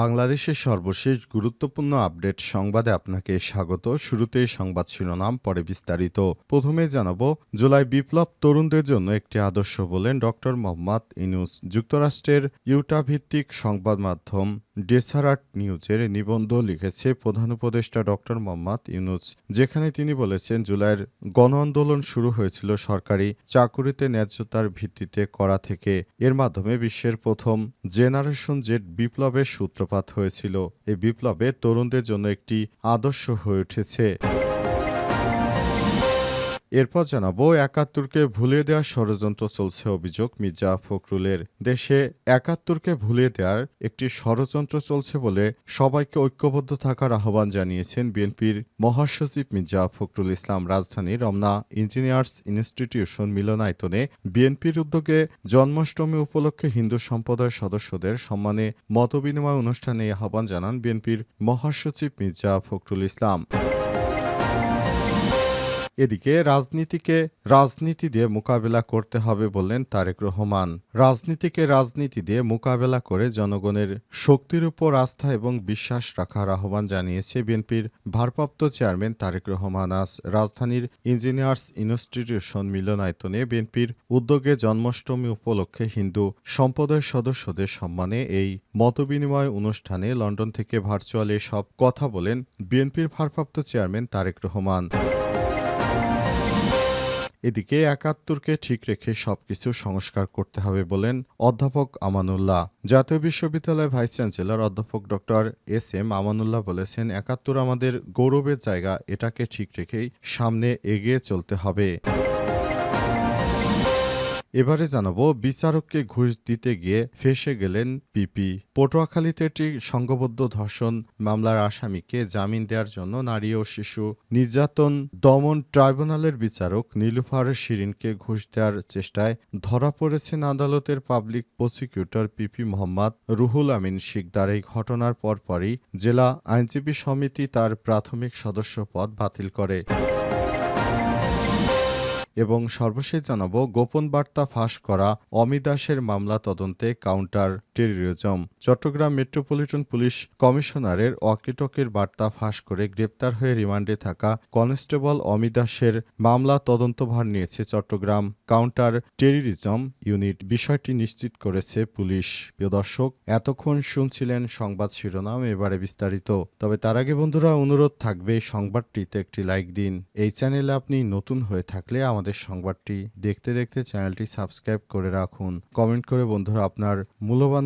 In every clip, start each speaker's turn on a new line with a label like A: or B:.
A: বাংলাদেশের সর্বশেষ গুরুত্বপূর্ণ আপডেট সংবাদে আপনাকে স্বাগত। শুরুতে সংবাদ শিরোনাম, পরে বিস্তারিত। প্রথমে জানাব, জুলাই বিপ্লব তরুণদের জন্য একটি আদর্শ বলেন ডক্টর মোহাম্মদ ইনুস যুক্তরাষ্ট্রের ইউটা ভিত্তিক সংবাদ মাধ্যম ডেসারাট নিউজের নিবন্ধ লিখেছে প্রধান উপদেষ্টা ডক্টর মোহাম্মদ ইউনুস, যেখানে তিনি বলেছেন, জুলাইয়ের গণ আন্দোলন শুরু হয়েছিল সরকারি চাকুরিতে ন্যায্যতার ভিত্তিতে করা থেকে। এর মাধ্যমে বিশ্বের প্রথম জেনারেশন জেট বিপ্লবের সূত্রপাত হয়েছিল। এই বিপ্লবে তরুণদের জন্য একটি আদর্শ হয়ে উঠেছে। এরপর জানাব, একাত্তরকে ভুলিয়ে দেওয়ার ষড়যন্ত্র চলছে অভিযোগ। মির্জা ফখরুলের দেশে একাত্তরকে ভুলিয়ে দেওয়ার একটি ষড়যন্ত্র চলছে বলে সবাইকে ঐক্যবদ্ধ থাকার আহ্বান জানিয়েছেন বিএনপির মহাসচিব মির্জা ফখরুল ইসলাম। রাজধানীর রমনা ইঞ্জিনিয়ার্স ইনস্টিটিউশন মিলনায়তনে বিএনপির উদ্যোগে জন্মাষ্টমী উপলক্ষে হিন্দু সম্প্রদায়ের সদস্যদের সম্মানে মতবিনিময় অনুষ্ঠানে আহ্বান জানান বিএনপির মহাসচিব মির্জা ফখরুল ইসলাম। এদিকে রাজনীতিকে রাজনীতি দিয়ে মোকাবেলা করতে হবে বললেন তারেক রহমান। রাজনীতিকে রাজনীতি দিয়ে মোকাবেলা করে জনগণের শক্তির উপর আস্থা এবং বিশ্বাস রাখার আহ্বান জানিয়েছে বিএনপির ভারপ্রাপ্ত চেয়ারম্যান তারেক রহমান। আজ রাজধানীর ইঞ্জিনিয়ার্স ইনস্টিটিউশন মিলনায়তনে বিএনপির উদ্যোগে জন্মাষ্টমী উপলক্ষে হিন্দু সম্প্রদায়ের সদস্যদের সম্মানে এই মতবিনিময় অনুষ্ঠানে লন্ডন থেকে ভার্চুয়ালি সব কথা বলেন বিএনপির ভারপ্রাপ্ত চেয়ারম্যান তারেক রহমান। এদিকে একাত্তরকে ঠিক রেখে সবকিছু সংস্কার করতে হবে বলেন অধ্যাপক আমানুল্লাহ। জাতীয় বিশ্ববিদ্যালয়ের ভাইস চ্যান্সেলর অধ্যাপক ডক্টর এস এম আমানুল্লাহ বলেছেন, একাত্তর আমাদের গৌরবের জায়গা, এটাকে ঠিক রেখেই সামনে এগিয়ে চলতে হবে। এবারে জানাব, বিচারককে ঘুষ দিতে গিয়ে ফেসে গেলেন পিপি। পটুয়াখালীতে একটি সংঘবদ্ধ ধর্ষণ মামলার আসামিকে জামিন দেওয়ার জন্য নারী ও শিশু নির্যাতন দমন ট্রাইব্যুনালের বিচারক নীলুফার শিরিনকে ঘুষ দেওয়ার চেষ্টায় ধরা পড়েছেন আদালতের public prosecutor PP Mohammad Ruhul Amin Shikdar. এই ঘটনার পরপরই জেলা আইনজীবী সমিতি তার প্রাথমিক সদস্য পদ বাতিল করে। এবং সর্বশেষ জানাব গোপন বার্তা ফাঁস করা অমিদাসের মামলা তদন্তে counter terrorism. Chattogram metropolitan police কমিশনারের অকিটকের বার্তা ফাঁস করে গ্রেপ্তার হয়ে রিমান্ডে থাকা কনস্টেবল অমিদাসের মামলা তদন্তভার নিয়েছে চট্টগ্রাম কাউন্টার টেররিজম ইউনিট। বিষয়টি নিশ্চিত করেছে পুলিশ। প্রিয় দর্শক, এতক্ষণ শুনছিলেন সংবাদ শিরোনাম, এবারে বিস্তারিত। তবে তার আগে বন্ধুরা, অনুরোধ থাকবে সংবাদটিতে একটি লাইক দিন। এই চ্যানেলে আপনি নতুন হয়ে থাকলে আমাদের সংবাদটি দেখতে দেখতে চ্যানেলটি সাবস্ক্রাইব করে রাখুন। কমেন্ট করে বন্ধুরা, আপনার মূল্যবান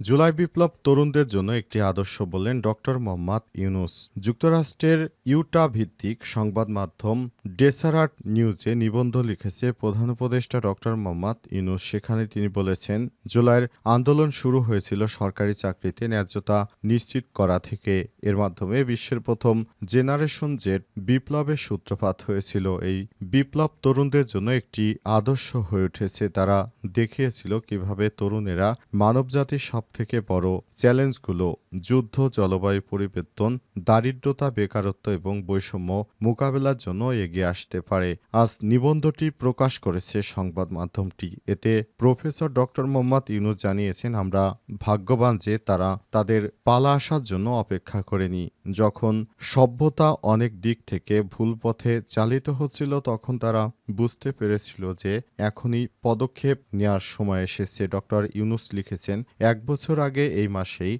A: জুলাই বিপ্লব তরুণদের জন্য একটি আদর্শ বললেন ডক্টর মোহাম্মদ ইউনুস। যুক্তরাষ্ট্রের ইউটা ভিত্তিক সংবাদ মাধ্যম ডেসারাট নিউজে নিবন্ধ লিখেছে প্রধান উপদেষ্টা ডক্টর মোহাম্মদ ইউনুস। সেখানে তিনি বলেছেন, জুলাইয়ের আন্দোলন শুরু হয়েছিল সরকারি চাকরিতে ন্যায্যতা নিশ্চিত করা থেকে। এর মাধ্যমে বিশ্বের প্রথম জেনারেশন জেট বিপ্লবের সূত্রপাত হয়েছিল। এই বিপ্লব তরুণদের জন্য একটি আদর্শ হয়ে উঠেছে। তারা দেখিয়েছিল কীভাবে তরুণেরা মানবজাতির সব থেকে বড় চ্যালেঞ্জগুলো যুদ্ধ, জলবায়ু পরিবর্তন, দারিদ্রতা, বেকারত্ব এবং বৈষম্য মোকাবেলার জন্য এগিয়ে আসতে পারে। আজ নিবন্ধটি প্রকাশ করেছে সংবাদ মাধ্যমটি। এতে প্রফেসর ডক্টর মোহাম্মদ ইউনুস জানিয়েছেন, আমরা ভাগ্যবান যে তারা তাদের পালা আসার জন্য অপেক্ষা করেনি। যখন সভ্যতা অনেক দিক থেকে ভুল পথে চালিত হচ্ছিল, তখন তারা বুঝতে পেরেছিল যে এখনই পদক্ষেপ নেওয়ার সময় এসেছে। ডক্টর ইউনুস লিখেছেন, এক বছর আগে এই মাসেই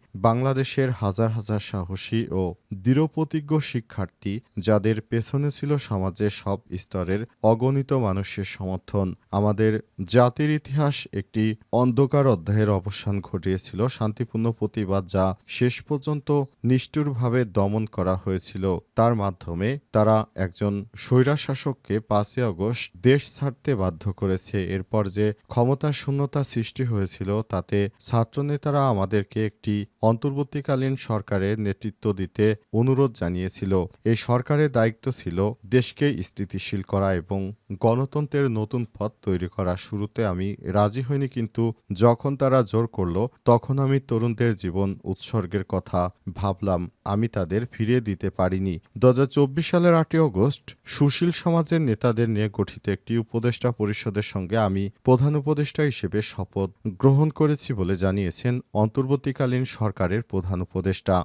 A: বাংলাদেশের হাজার হাজার সাহসী ও দৃঢ়প্রতিজ্ঞ শিক্ষার্থী, যাদের পেছনে ছিল সমাজের সব স্তরের অগণিত মানুষের সমর্থন। আমাদের জাতির ইতিহাস একটি অন্ধকার অধ্যায়ের অবসান ঘটিয়েছিল, শান্তিপূর্ণ প্রতিবাদ যা শেষ পর্যন্ত নিষ্ঠুরভাবে দমন করা হয়েছিল। তার মাধ্যমে তারা একজন স্বৈরাশাসককে পাঁচই আগস্ট দেশ ছাড়তে বাধ্য করেছে। এরপর যে ক্ষমতা শূন্যতা সৃষ্টি হয়েছিল, তাতে ছাত্রনেতারা আমাদেরকে একটি অন্তর্বর্তী অন্তর্বর্তীকালীন সরকারের নেতৃত্ব দিতে অনুরোধ জানিয়েছিল। এই সরকারের দায়িত্ব ছিল দেশকে স্থিতিশীল করা এবং গণতন্ত্রের নতুন পথ তৈরি করা শুরুতে আমি রাজি হইনি, কিন্তু যখন তারা জোর করল, তখন আমি তরুণদের জীবন উৎসর্গের কথা ভাবলাম। আমি তাদের ফিরিয়ে দিতে পারিনি। দু হাজার চব্বিশ সালের আটই অগস্ট সুশীল সমাজের নেতাদের নিয়ে গঠিত একটি উপদেষ্টা পরিষদের সঙ্গে আমি প্রধান উপদেষ্টা হিসেবে শপথ গ্রহণ করেছি বলে জানিয়েছেন অন্তর্বর্তীকালীন সরকারের প্রধান উপদেষ্টা।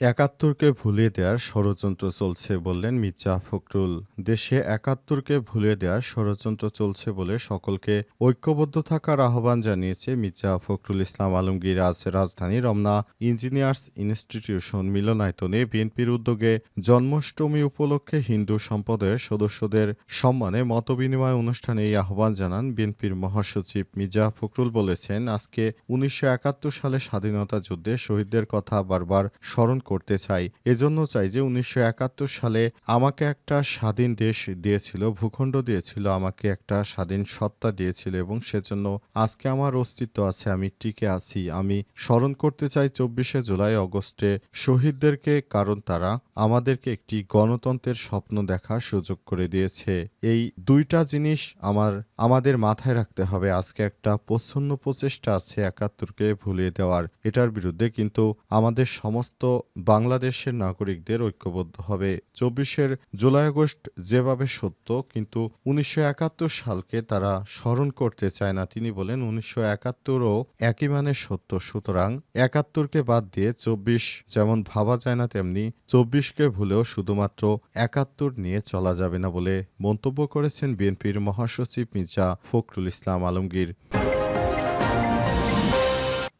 A: একাত্তরকে ভুলিয়ে দেওয়ার ষড়যন্ত্র চলছে বললেন মির্জা ফখরুল। দেশে একাত্তরকে ভুলিয়ে দেওয়ার ষড়যন্ত্র চলছে বলে সকলকে ঐক্যবদ্ধ থাকার আহ্বান জানিয়েছে মির্জা ফখরুল ইসলাম আলমগীর। আজ রাজধানী রমনা ইঞ্জিনিয়ার্স ইনস্টিটিউশন মিলনায়তনে বিএনপির উদ্যোগে জন্মাষ্টমী উপলক্ষে হিন্দু সম্প্রদায়ের সদস্যদের সম্মানে মতবিনিময় অনুষ্ঠানে এই আহ্বান জানান বিএনপির মহাসচিব। মির্জা ফখরুল বলেছেন, আজকে উনিশশো একাত্তর সালে স্বাধীনতা যুদ্ধে শহীদদের কথা বারবার স্মরণ করতে চাই। এজন্য চাই যে উনিশশো একাত্তর সালে আমাকে একটা স্বাধীন দেশ দিয়েছিল, ভূখণ্ড দিয়েছিল, আমাকে একটা স্বাধীন সত্তা দিয়েছিল এবং সেজন্য আজকে আমার অস্তিত্ব আছে, আমি টিকে আছি। আমি স্মরণ করতে চাই চব্বিশে জুলাই অগস্টে শহীদদেরকে, কারণ তারা আমাদেরকে একটি গণতন্ত্রের স্বপ্ন দেখার সুযোগ করে দিয়েছে। এই দুইটা জিনিস আমার, আমাদের মাথায় রাখতে হবে। আজকে একটা প্রচ্ছন্ন প্রচেষ্টা আছে একাত্তরকে ভুলিয়ে দেওয়ার, এটার বিরুদ্ধে। কিন্তু আমাদের সমস্ত বাংলাদেশের নাগরিকদের ঐক্যবদ্ধ হবে। চব্বিশের জুলাই আগস্ট যেভাবে সত্য, কিন্তু উনিশশো একাত্তর সালকে তারা স্মরণ করতে চায় না। তিনি বলেন, উনিশশো একাত্তরও একই মানে সত্য। সুতরাং একাত্তরকে বাদ দিয়ে চব্বিশ যেমন ভাবা যায় না, তেমনি চব্বিশকে ভুলেও শুধুমাত্র একাত্তর নিয়ে চলা যাবে না বলে মন্তব্য করেছেন বিএনপির মহাসচিব মির্জা ফখরুল ইসলাম আলমগীর।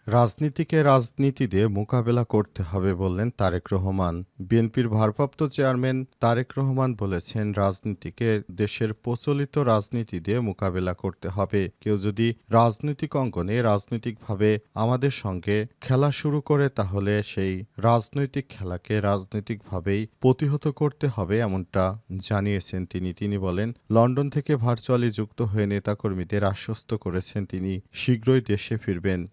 A: রাজনীতিকে রাজনীতি দিয়ে মোকাবেলা করতে হবে বললেন তারেক রহমান। বিএনপির ভারপ্রাপ্ত চেয়ারম্যান তারেক রহমান বলেছেন, রাজনীতিকে দেশের প্রচলিত রাজনীতি দিয়ে মোকাবেলা করতে হবে। কেউ যদি রাজনৈতিক অঙ্গনে রাজনৈতিকভাবে আমাদের সঙ্গে খেলা শুরু করে, তাহলে সেই রাজনৈতিক খেলাকে রাজনৈতিকভাবেই প্রতিহত করতে হবে এমনটা জানিয়েছেন তিনি। তিনি বলেন, লন্ডন থেকে ভার্চুয়ালি যুক্ত হয়ে নেতাকর্মীদের আশ্বস্ত করেছেন তিনি, শীঘ্রই দেশে ফিরবেন।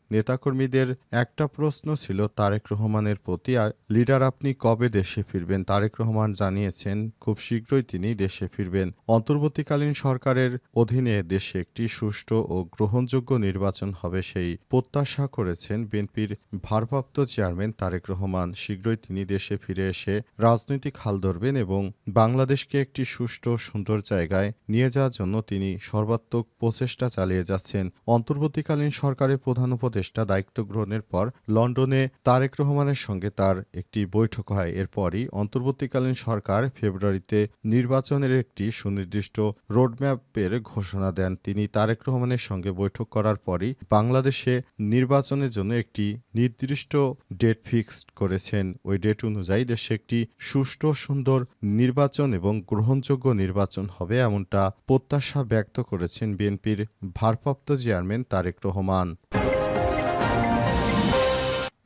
A: নেতাকর্মীদের একটা প্রশ্ন ছিল তারেক রহমানের প্রতি লিডার আপনি কবে দেশে ফিরবেন? তারেক রহমান জানিয়েছেন, খুব শীঘ্রই তিনি দেশে ফিরবেন। অন্তর্বর্তীকালীন সরকারের অধীনে দেশে একটি সুষ্ঠু ও গ্রহণযোগ্য নির্বাচন হবে সেই প্রত্যাশা করেছেন বিএনপির ভারপ্রাপ্ত চেয়ারম্যান তারেক রহমান। শীঘ্রই তিনি দেশে ফিরে এসে রাজনৈতিক হাল ধরবেন এবং বাংলাদেশকে একটি সুষ্ঠু, সুন্দর জায়গায় নিয়ে যাওয়ার জন্য তিনি সর্বাত্মক প্রচেষ্টা চালিয়ে যাচ্ছেন। অন্তর্বর্তীকালীন সরকারের প্রধান উপদেষ্টা দায়িত্ব গ্রহণের পর লন্ডনে তারেক রহমানের সঙ্গে তার একটি বৈঠক হয়। এরপরই অন্তর্বর্তীকালীন সরকার ফেব্রুয়ারিতে নির্বাচনের একটি সুনির্দিষ্ট রোডম্যাপের ঘোষণা দেন। তিনি তারেক রহমানের সঙ্গে বৈঠক করার পরই বাংলাদেশে নির্বাচনের জন্য একটি নির্দিষ্ট ডেট ফিক্সড করেছেন। ওই ডেট অনুযায়ী দেশে একটি সুষ্ঠু, সুন্দর নির্বাচন এবং গ্রহণযোগ্য নির্বাচন হবে এমনটা প্রত্যাশা ব্যক্ত করেছেন বিএনপির ভারপ্রাপ্ত চেয়ারম্যান তারেক রহমান।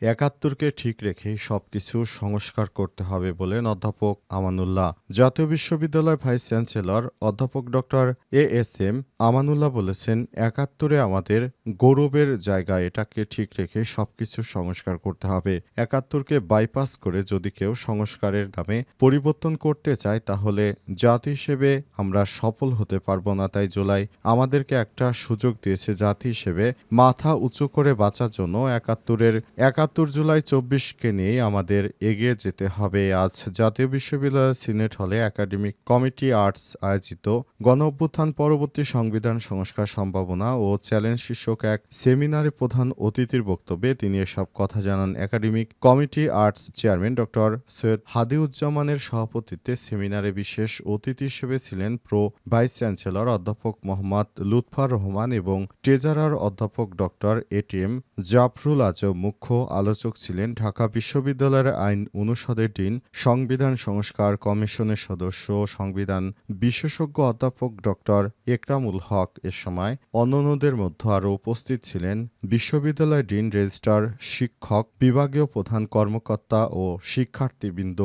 A: একাত্তরকে ঠিক রেখেই সবকিছু সংস্কার করতে হবে বলেন অধ্যাপক আমানুল্লাহ। জাতীয় বিশ্ববিদ্যালয় ভাইস চ্যান্সেলর অধ্যাপক doctor A S M Amanullah বলেছেন, একাত্তরে আমাদের গৌরবের জায়গা, এটাকে ঠিক রেখে সবকিছু সংস্কার করতে হবে। একাত্তরকে বাইপাস করে যদি কেউ সংস্কারের নামে পরিবর্তন করতে চায়, তাহলে জাতি হিসেবে আমরা সফল হতে পারব না। তাই জুলাই আমাদেরকে একটা সুযোগ দিয়েছে জাতি হিসেবে মাথা উঁচু করে বাঁচার জন্য একাত্তরের একাত্তর জুলাই চব্বিশকে নিয়ে আমাদের এগিয়ে যেতে হবে। আজ জাতীয় বিশ্ববিদ্যালয় সিনেট হলে একাডেমিক কমিটি আর্টস আয়োজিত গণ অভ্যুত্থান পরবর্তী সংবিধান সংস্কার সম্ভাবনা ও চ্যালেঞ্জ শীর্ষক এক সেমিনারে প্রধান অতিথির বক্তব্যে তিনি এসব কথা জানান। Academic committee arts chairman doctor Syed হাদিউজ্জামানের সভাপতিত্বে সেমিনারে বিশেষ অতিথি হিসেবে ছিলেন প্রো ভাইস চ্যান্সেলর অধ্যাপক মোহাম্মদ লুৎফার রহমান এবং ট্রেজারার অধ্যাপক ডক্টর এটিএম জাফরুল আজম, মুখ্য আলোচক ছিলেন ঢাকা বিশ্ববিদ্যালয়ের আইন অনুষদের ডিন, সংবিধান সংস্কার কমিশনের সদস্য, সংবিধান বিশেষজ্ঞ অধ্যাপক ডক্টর একরামুল হক। এ সময় অন্যান্যদের মধ্যে আরও উপস্থিত ছিলেন বিশ্ববিদ্যালয়ের ডিন রেজিস্ট্রার শিক্ষক, বিভাগীয় প্রধান কর্মকর্তা ও শিক্ষার্থীবৃন্দ।